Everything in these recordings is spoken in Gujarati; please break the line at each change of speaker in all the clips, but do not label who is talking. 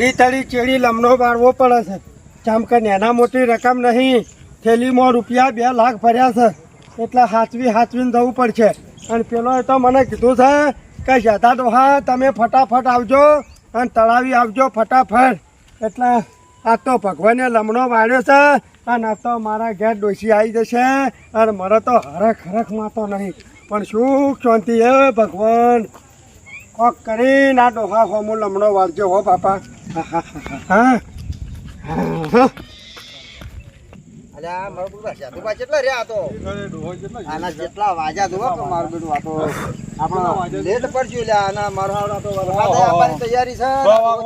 ઘડી તળી ચેડી લમણો બાળવો પડે છે. જેમ કે નાના મોટી રકમ નહીં. થેલીમાં રૂપિયા બે લાખ ભર્યા છે. એટલે હાચવી હાચવીને જવું પડશે. અને પેલો તો મને કીધું છે કે જતા ડોહા, તમે ફટાફટ આવજો અને તળાવી આવજો ફટાફટ. એટલે આ તો ભગવાને લમણો વાળ્યો છે અને આ તો મારા ઘેર ડોસી આવી જશે અને મારે તો હરખ હરખ માતો નહીં. પણ સુખ શાંતિ હે ભગવાન. કોક કરીને આ ડોહા હોમો લમણો વાળજો હો બાપા. હા
અલ્યા મારો બેટો કેટલા રહ્યા તો. આના જેટલા વાજા કે મારું આપણો લેટ લ્યા આના મારો તો વરસાદ તૈયારી છે.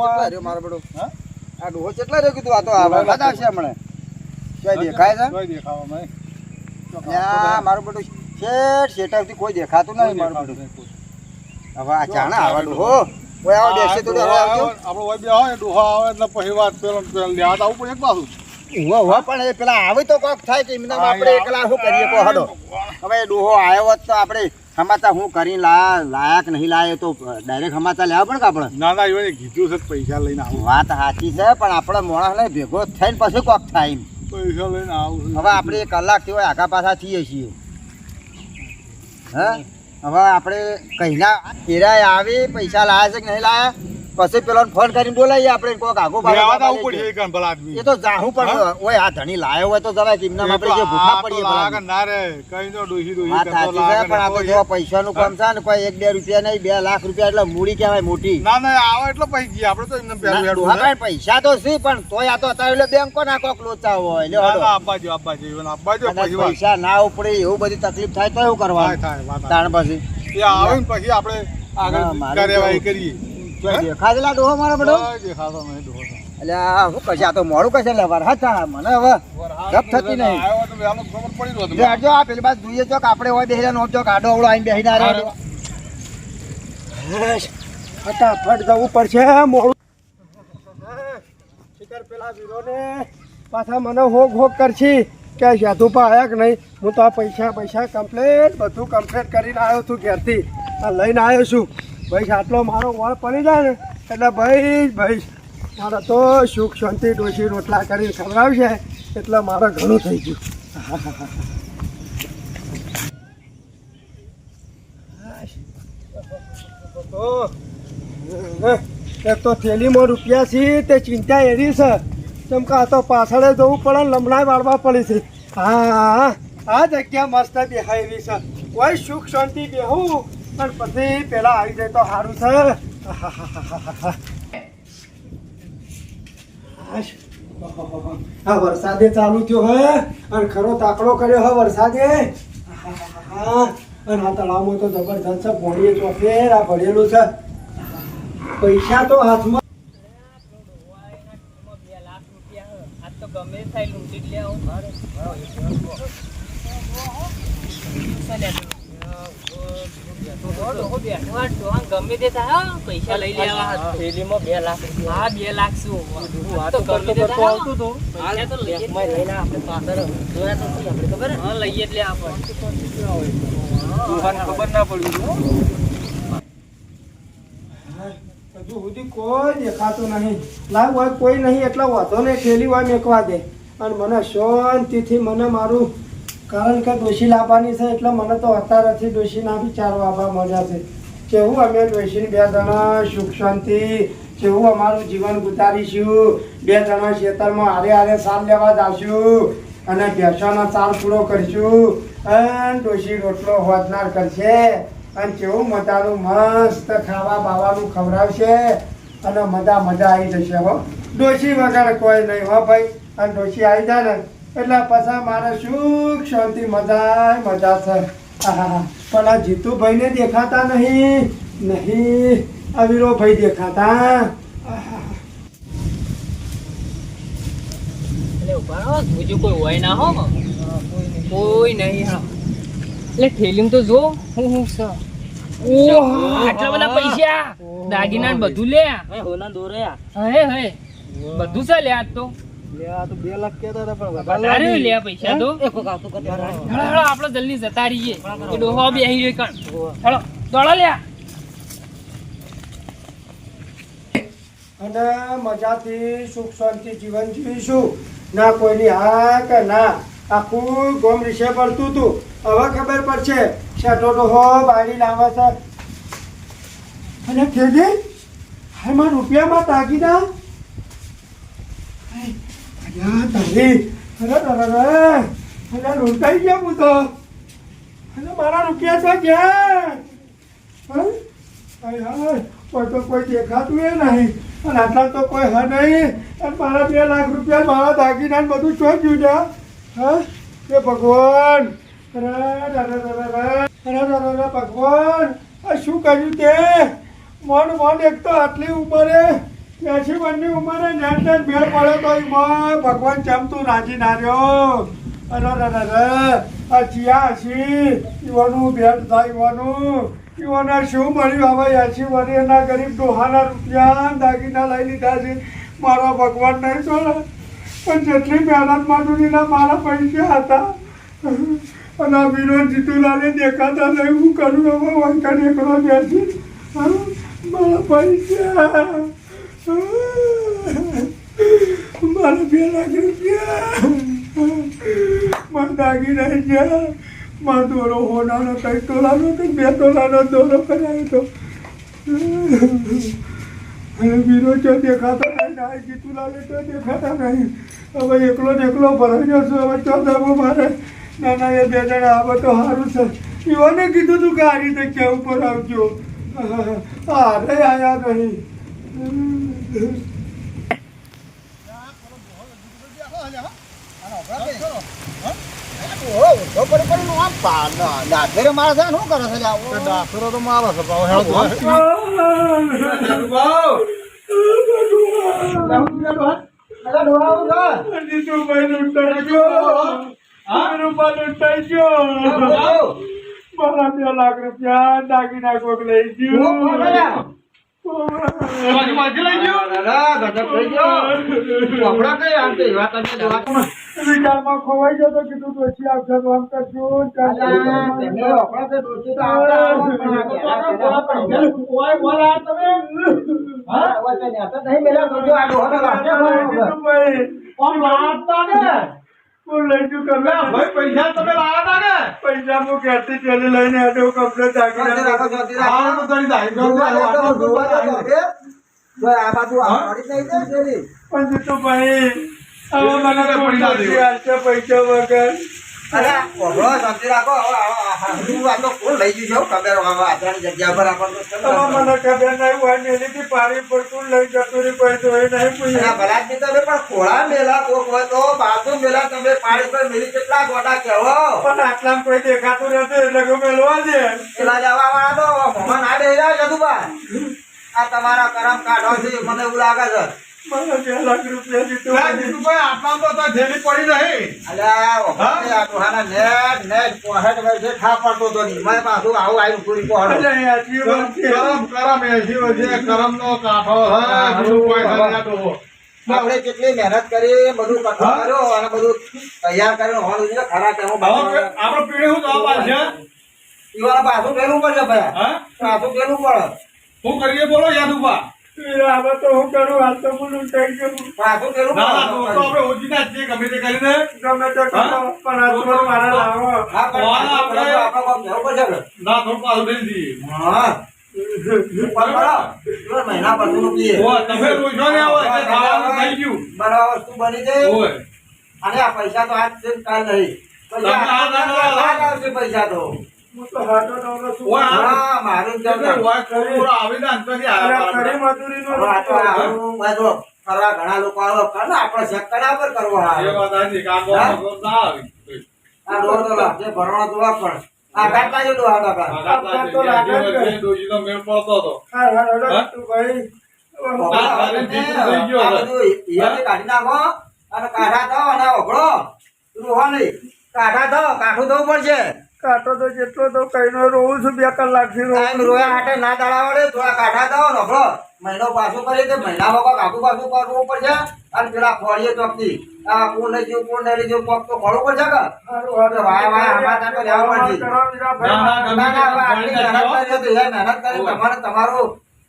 કેટલા રહ્યો મારો બેટો? આ ડોહો કેટલા રહ્યો કીધું આ વરસાદ આવશે હમણાં. દેખાય છે? લ્યા મારું બેટું શેઠ કોઈ દેખાતું નહીં મારું બધું હવે આ ચાણા આવા ડોહો. કોઈ આવો બેસે તો આવજો. ઊભો ઊભો પણ એ પેલા આવે તો કોક થાય કે આપણે એકલા શું કરીએ કો હડો હવે ડોહો આવ્યો હોત તો આપણે સમાચાર હું કરી લા લાયક નહીં લાયે તો ડાયરેક્ટ સમાચાર લેવા પણ આપણે?
ના ના એને કીધું છે પૈસા લઈને આવું.
વાત સાચી છે પણ આપણે માણસને ભેગો થઈને પછી કોક થાય
પૈસા લઈને આવું
હવે આપણે એક કલાક થયો આગા આખા પાછા થઈએ છીએ. હા? હવે આપણે કહીના એરાય આવે પૈસા લાયા છે કે નહીં લાયા? પછી પેલો ફોન કરીને બોલાવીએ આપણે કોક આગો
આદમી.
એ તો જાહું પણ ઓય આ ધણી લાયો હોય તો જવાય કે એમનામ આપણે જે ભૂખા પડીએ ભલા.
ના રે કઈ તો ડોશી ડોશી
વાત સાચી છે પણ આ તો જો
પૈસા
નું કામ છે ને કોઈ એક બે રૂપિયા નહીં બે લાખ રૂપિયા એટલે મૂડી કહેવાય મોટી.
ના ના આવે એટલે પૈસા આપણે તો એમને પહેલું હેડું.
પાસે તો છે પણ તોય આ તો અત્યારે એટલે બેંકો ના કોક લોચા હોય. લે
હડો.
હળો.
ના આપવા જો આપવા જો એને આપવા જો
અને
પછી વાત
પૈસા ના ઉપડે એવું બધી તકલીફ થાય તો એવું કરવાનું. તાણ પછી.
એ આવે ને પછી આપણે આગળ કાર્યવાહી કરીએ.
દેખાડેલા ડોહો મારો બધો?
દેખાતો નહીં ડોહો
એટલે આ શું તો મોડું કશે એટલે વરસાદ થાય મને હવે ગપ થતી નહીં.
આવ્યો તો વહેલો ખબર પડી રહ્યો
જો આ પેલી બાજુ જોઈએ ચોક આપણે હોય બેહીને નો ચોક આડો અવળો આઈને બેહીને આ
ફટાફટ જવું પડશે મોડું. શિખર પેલા વીરોને પાછા મને હોગ હોગ કરશી. કે સાધુપા આયા કે નહીં? હું તો આ પૈસા પૈસા કમ્પ્લેટ બધું કમ્પ્લેટ કરીને આવ્યો છું ઘેરથી. આ લઈને આવ્યો છું. ભાઈ, આટલો મારો વળ પડી જાય ને, એટલે ભાઈ ભાઈ, મારે તો સુખ શાંતિ ડોસી રોટલા કરી ખવડાવશે, એટલે મારે ઘણું થઈ ગયું. એક તો થેલીમાં રૂપિયા છે, તે ચિંતા એવી છે. કેમ કે તો પાછળ જવું પડે લમડાઈ વાળવા પડી છે. હા, આ જગ્યા મસ્ત બેહાય એવી છે. કોઈ સુખ શાંતિ બેહું પણ પછી પેલા આવી જાય તો સારું છે. આ વરસાદે ચાલુ થયો હે, અને ખરો તાકડો કર્યો હે વરસાદે. અને આ તળાવમાં તો જબરજસ્ત છે પોણીએ ચોફેર આ ભરેલું છે. પૈસા તો હાથમાં
ગમે ના
હજુ સુધી કોઈ દેખાતું નહીં લાવ હોય કોઈ નહીં એટલે વાંધો નહીં થેલી હોય મેકવા દે. અને મને શાંતિથી મને મારું કારણ કે ડોશી લાવવાની છે એટલે મને તો અત્યારેથી ડોશીના વિચારો આવવા મળ્યા છે. કેવું અમે ડોશીને બે જણા સુખ શાંતિ, કેવું અમારું જીવન ગુતારીશું બે જણા ખેતરમાં હારે હારે સાર લેવા જાશું અને ભેંસોનો સાર પૂરો કરીશું. અને ડોશી રોટલો હોદનાર કરશે અને કેવું મજાનું મસ્ત ખાવા બાવાનું ખવડાવશે અને મજા મજા આવી જશે હો. ડોશી વગર કોઈ નહીં હો ભાઈ. અને ડોશી આવી જાય ને એટલે પછી મારે સુખ શાંતિ મજા મજા છે. પણ આ જીતુભાઈને દેખાતા નહીં. નહીં. આ વીરોભાઈ દેખાતા.
બીજું કોઈ હોય ના હો. કોઈ નહીં હા. એટલે ઠેલીમ તો જો. હું હું સર આટલા બધા પૈસા. દાગીના ને બધું લે. હોના દોર્યા હે હે. બધું છે લે આજ તો. વધારે લે પૈસા તો. હેળો, હેળો, આપણે જલ્દી જતા રહીએ. એ ડોહો બેહી રહ્યો કણ. હળો દોડો લ્યા
અને મજાથી સુખ શાંતિ જીવન જીવીશું. ના કોઈની હા કે ના આખું ગોમ રીશે પડતું હતું હવે ખબર પડશે શેઠો ડોહો બાળી લાવે છે. અને થેલી હાલમાં રૂપિયામાં તાકીદા યા તારી અરે અરે અરે લૂંટાઈ ગયા હું તો અરે મારા રૂપિયા તો ગયા કોઈ તો કોઈ દેખાતું એ નહીં અને આટલા તો કોઈ હા નહીં અને મારા બે લાખ રૂપિયા મારા દાગીના બધું ચોઈ ગયું જા હા એ ભગવાન અરે ભગવાન શું કર્યું તે મન મન એક તો આટલી ઉંમરે ત્યાંસી વર્ષની ઉંમરે નેટ નેટ ભેળ પડે તો ભગવાન ચમતું રાજી ના રહ્યો? અરે અરે અરે આ ચિયા હસી, ઈવાનું ભેટ થાય ઈવાનું. ઈવાને શું મળ્યું હવે એસી એના ગરીબ ડોહાના રૂપિયા દાગીના લઈ લીધા છે. મારો ભગવાન નહીં છોડે પણ જેટલી મહેનત માંડુનીના મારા પૈસા હતા. અને આ વિરોધ જીતુલાલે દેખાતા નહીં. હું કરું હવે? વંકન એકલો બેસી. મારા પૈસા. મારા બે લાખ રૂપિયા. મારા રહી ગયા. મારો દોરો હોનાનો કઈ તોલાનો કે બે તોલાનો દોરો કરાયો તો અને બીરો ચો દેખાતો નહીં, ના જીતુલાલે તો દેખાતા નહીં. હવે એકલો ને એકલો ભરાઈ જશો, હવે ચો દબો મારે? ના ના, એ બે જણા આવે તો સારું છે. એવાને કીધું તું કે આ રીતે ક્યાં ઉપર આવજો અરે આયા નહીં.
ડાક્ટરે મારે છે શું કરે છે?
ડાક્ટરો તો મારા છે ભાવ
ગયો મારા બે લાખ રૂપિયા દાગીના કોક લઈ ગયું વિચારમાં ખોવાઈ જતો કીધું ડોસી આવશે તો આમ કરજો તમે
નહીં મેળા કરજો આ ડોહો લાગે
ભાઈ ઓમ વાત તો ને
પૈસા તમે લાયા હતા ને
પૈસા હું ઘેરથી પેલી લઈને
આવ્યો કપડે
પણ જીતુ ભાઈ હવે મને
પૈસા
વગર? દેખાતું નથી એટલે મેળવા દે.
પેલા જવા વાળા તો મમ્મા ના બેલા જતું આ તમારા કરમ કાઢો છે મને એવું લાગે છે.
મને બે લાખ રૂપિયા દીધું
લા, જીતુભાઈ, આટલામાં તો થેલી પડી નહીં.
અલ્યા નેટ નેટ પોહેટ ખા પડતો તો નહીં. મેં પાછું આવું આવ્યું પૂરી
આજીવન
કરમ કરમ એસી વર્ષે કાંઠો. જીતુભાઈ ખાલી આ
આપણે કેટલી મહેનત કરી બધું કઠો કર્યો અને બધું તૈયાર કરીને હોલ ખરા તેમાં
આપણો પીળી શું જવાબ આવશે
ઈવાને પાછું પેલું પડશે ભાઈ. પાછું પેલું પડે.
શું કરીએ બોલો યાદુભા
એ હવે તો હું કરું હાલ તો બોલું થઈ ગયું.
પાકું કરું? તો આપણે ઓછીના છીએ ગમે તે કરીને.
ગમે તે કરો પણ આ તો મારા લાવો.
હા પૈસા તો હાથ કાલ નહીં. પૈસા તો. ઘણા લોકો આવો આપડે શક પર કરવો ભરવા દોવા પણ. કાઢી નાખો અને કાઢા દો અને ઓગળો રૂહો નહીં. કાઢા દો કાઠું દઉં પડશે.
કાંટો તો જેટલો તો કઈનો રોવું છું બે કલાકથી રોવું
રોયા હાટે ના દાડા વડે થોડા કાઢા થાવ ને મહિનો પાછું કરીએ તો મહિના વગર કાકું પાછું કરવું પડશે. અને પેલા ફોડીએ ચોકથી આ કોણ લઈ ગયું કોણ નહીં લઈ કોક તો ખોલવું પડશે કે. વાહ, વાહ, આમાં લેવા પડશે. મહેનત કરી તમારે તમારું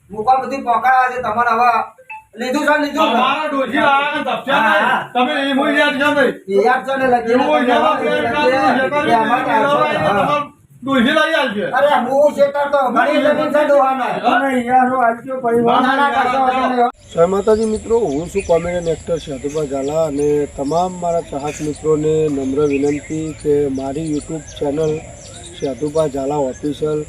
મુકા બધી પકડાવા છે તમારે હવે લીધું છે લીધું
તમારા ડોશી લાયા ને ધપસ્યા તમે એ મૂળ યાદ છો નહીં.
યાદ છે ને લખી
એવું હોય છે, આપણે એક કામનું શેતાની
એ અમારે
જમીન
આવશે.
લેવાય એટલે તમારે ડોશી લઈ આવશે.
અરે હું શેતર તો ઘણી જમીન છે ડોહાના.
અને યાર હું પરિવાર
ના, ના, કશો વાંધો નહીં.
જય માતાજી મિત્રો હું છું કોમેડિયન એક્ટર શાદુભા ઝાલા અને તમામ મારા ચાહક મિત્રોને નમ્ર વિનંતી કે મારી YouTube channel Shadubha Zala official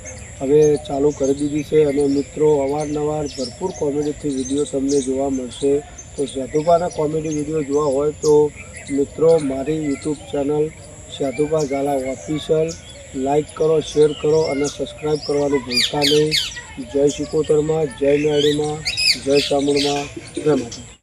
હવે ચાલુ કરી દીધી છે અને મિત્રો, અવારનવાર ભરપૂર કોમેડીથી વીડિયો તમને જોવા મળશે. તો શાદુભાના કોમેડી વીડિયો જોવા હોય તો મિત્રો, મારી YouTube channel Shadubha Zala official. Like કરો, શેર કરો અને સબસ્ક્રાઈબ કરવાનું ભૂલતા નહીં. જય શિકોતરમાં, જય મેળીમાં, જય ચામુંડમાં. જય માતા